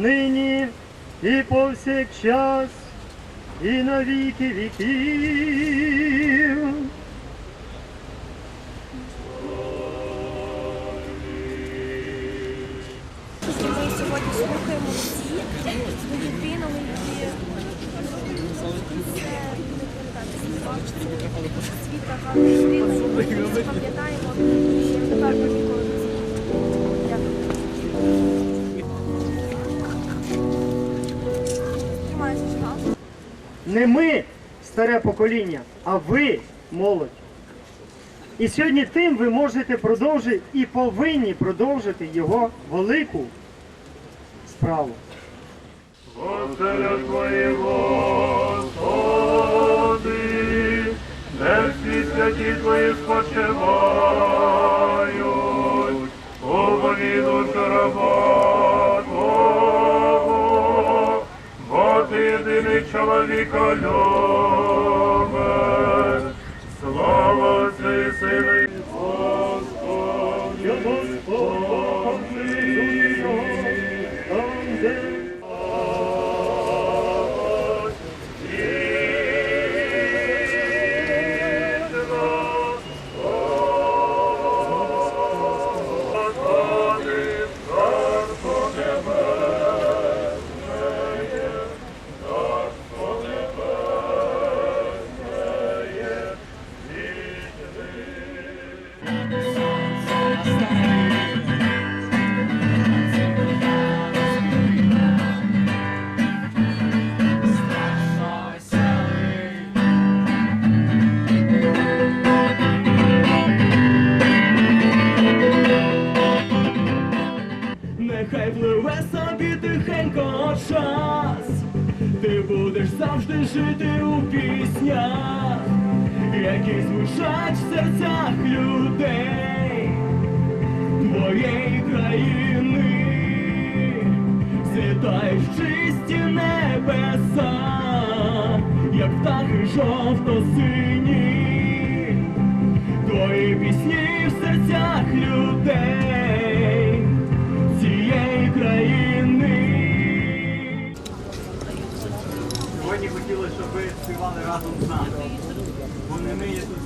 нині і повсякчас, і на віки віків. Ми сьогодні слухаємо всі які це світа гарний пам'ятаємо, Не ми, старе покоління, а ви, молодь. І сьогодні тим ви можете продовжити і повинні продовжити його велику справу. Твоего, Господи, де всі святі Твої спочивають, єдиний чоловіка любиш. Нехай пливе собі тихенько час, ти будеш завжди жити у піснях, які звучать в серцях людей твоєї країни, світають чисті небеса, як птахи жовто-сині, твої пісні в серцях людей цієї країни. Сьогодні хотіли, щоб ви співали разом з нами. me.